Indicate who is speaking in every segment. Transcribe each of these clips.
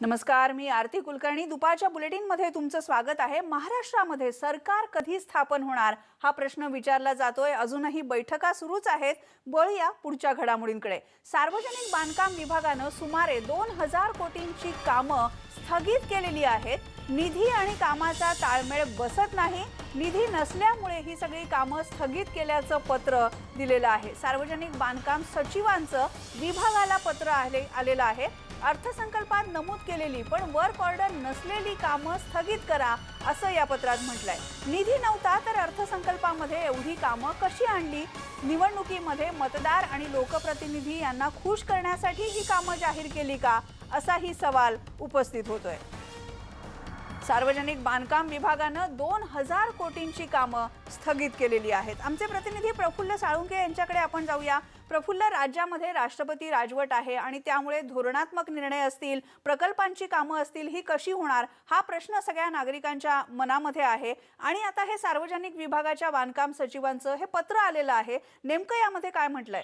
Speaker 1: नमस्कार मी आरती कुलकर्णी. दुपारच्या बुलेटिनमध्ये तुमचं स्वागत आहे. महाराष्ट्रामध्ये सरकार कधी स्थापन होणार? हा प्रश्न विचारला जातोय. अजूनही बैठका सुरूच आहेत. बळूया पुढच्या घडामोडींकडे. सार्वजनिक बांधकाम विभागानं सुमारे दोन हजार कोटींची कामं स्थगित केलेली आहेत. निधी आणि कामाचा ताळमेळ बसत नाही. निधी नसल्यामुळे ही सगळी कामं स्थगित केल्याचं पत्र दिलेलं आहे. सार्वजनिक बांधकाम सचिवांचं विभागाला पत्र आले आलेलं आहे. अर्थसंकल्पात नमूद केलेली पण वर्क ऑर्डर नसलेली कामं स्थगित करा असं या पत्रात म्हटलंय. निधी नव्हता तर अर्थसंकल्पामध्ये एवढी कामं कशी आणली? निवडणुकीमध्ये मतदार आणि लोकप्रतिनिधी यांना खुश करण्यासाठी ही कामं जाहीर केली का? असाही सवाल उपस्थित होतोय. सार्वजनिक बांधकाम विभागानं दोन हजार कोटींची कामं स्थगित केलेली आहेत. आमचे प्रतिनिधी प्रफुल्ल साळुंके यांच्याकडे आपण जाऊया. प्रफुल्ल राज्यामध्ये राष्ट्रपती राजवट आहे आणि त्यामुळे धोरणात्मक निर्णय असतील प्रकल्पांची कामं असतील ही कशी होणार? हा प्रश्न सगळ्या नागरिकांच्या मनामध्ये आहे. आणि आता हे सार्वजनिक विभागाच्या बांधकाम सचिवांचं हे पत्र आलेलं आहे. नेमकं यामध्ये काय म्हटलंय?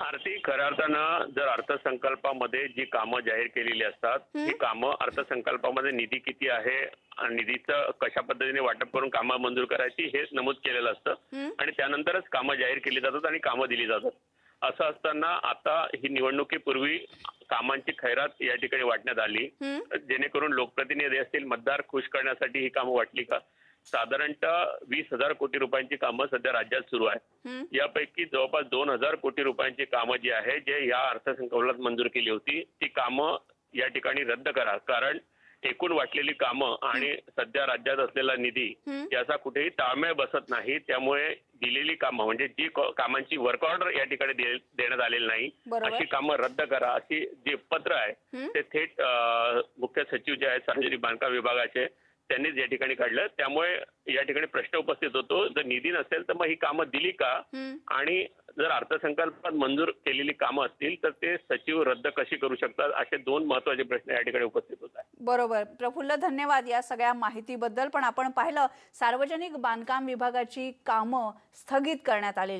Speaker 2: आरती खऱ्या अर्थानं जर अर्थसंकल्पामध्ये जी कामं जाहीर केलेली असतात ही? कामं अर्थसंकल्पामध्ये निधी किती आहे आणि निधीचं कशा पद्धतीने वाटप करून कामं मंजूर करायची हे नमूद केलेलं असतं. आणि त्यानंतरच कामं जाहीर केली जातात आणि कामं दिली जातात. असं असताना आता ही निवडणुकीपूर्वी कामांची खैरात या ठिकाणी वाटण्यात आली. जेणेकरून लोकप्रतिनिधी असतील मतदार खुश करण्यासाठी ही कामं वाटली का? साधारणतः वीस हजार कोटी रुपयांची कामं सध्या राज्यात सुरू आहे यापैकी जवळपास दोन हजार कोटी रुपयांची कामं जी आहे जे या अर्थसंकल्पात मंजूर केली होती ती कामं या ठिकाणी रद्द करा. कारण एकूण वाटलेली कामं आणि सध्या राज्यात असलेला निधी याचा कुठेही ताळमेळ बसत नाही. त्यामुळे दिलेली कामं म्हणजे जी कामांची वर्क ऑर्डर या ठिकाणी देण्यात आलेली नाही. अशी कामं रद्द करा अशी जे पत्र आहे ते थेट मुख्य सचिव जे आहेत सार्वजनिक बांधकाम विभागाचे त्यांनीच या ठिकाणी काढलं. त्यामुळे या ठिकाणी प्रश्न उपस्थित होतो. जर निधी नसेल तर मग ही कामं दिली का? आणि जर अर्थसंकल्पात मंजूर केलेली कामं असतील तर ते सचिव रद्द कशी करू शकतात? असे दोन महत्त्वाचे प्रश्न या ठिकाणी उपस्थित होत आहेत.
Speaker 1: बरोबर. प्रफुल्ल धन्यवाद या सगळ्या माहितीबद्दल. पण आपण पाहिलं सार्वजनिक बांधकाम विभागाची कामं स्थगित करण्यात आलेली